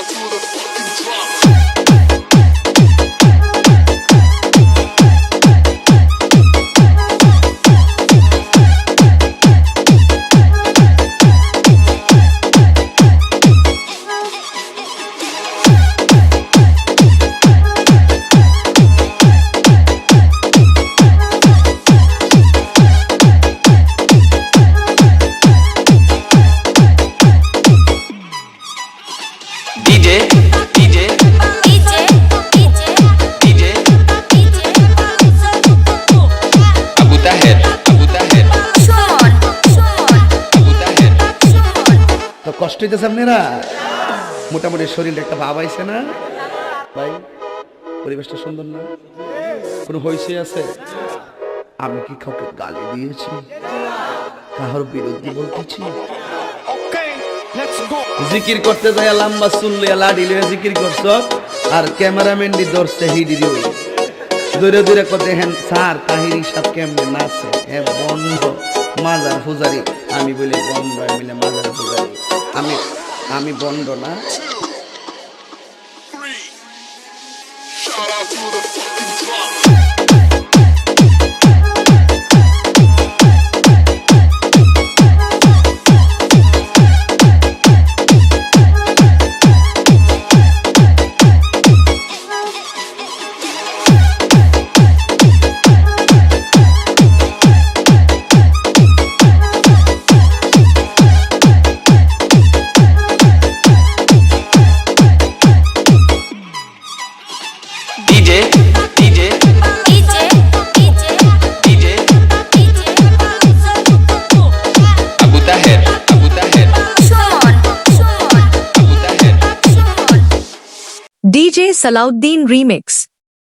To the fucking drop. কষ্ট হইতেছে আপনারা? মোটামুটি শরীরটা একটা ভাব আইছে না? ভাই পরিবেশটা সুন্দর না? কোনো হইছে আছে? আমি কি কাউকে গালি দিয়েছি? কাহার বিরুদ্ধে বলতেছি? জিকির করতে যাই লম্বা শুনলে লাডি লিয়ে জিকির করছ? আর ক্যামেরাম্যান দি ধরছে হিডি দিও দূরে দূরে কত হেন স্যার তাহিরি সব কেমনে নাচে এ বন্ধ মাজার পূজারি আমি বলি বন্ধ আমি মাজার পূজারি আমি আমি বন্ধ না Shout out to the fucking drop. DJ Salauddin Remix